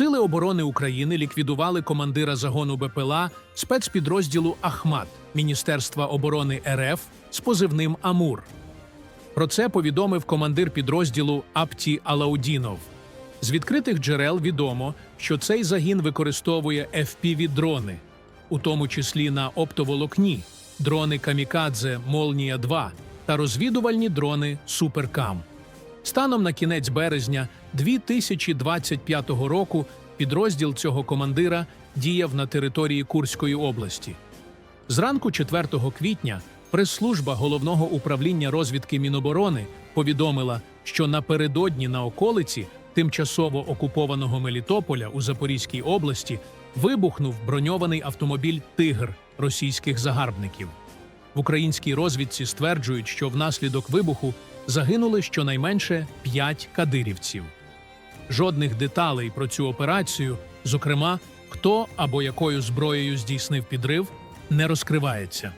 Сили оборони України ліквідували командира загону БПЛА спецпідрозділу Ахмат Міністерства оборони РФ з позивним Амур. Про це повідомив командир підрозділу Апті Алаудінов. З відкритих джерел відомо, що цей загін використовує FPV-дрони, у тому числі на оптоволокні, дрони Камікадзе Молнія 2 та розвідувальні дрони Суперкам. Станом на кінець березня 2025 року підрозділ цього командира діяв на території Курської області. Зранку 4 квітня прес-служба головного управління розвідки Міноборони повідомила, що напередодні на околиці тимчасово окупованого Мелітополя у Запорізькій області вибухнув броньований автомобіль Тигр російських загарбників. В українській розвідці стверджують, що внаслідок вибуху загинули щонайменше 5 кадирівців. Жодних деталей про цю операцію, зокрема, хто або якою зброєю здійснив підрив, не розкривається.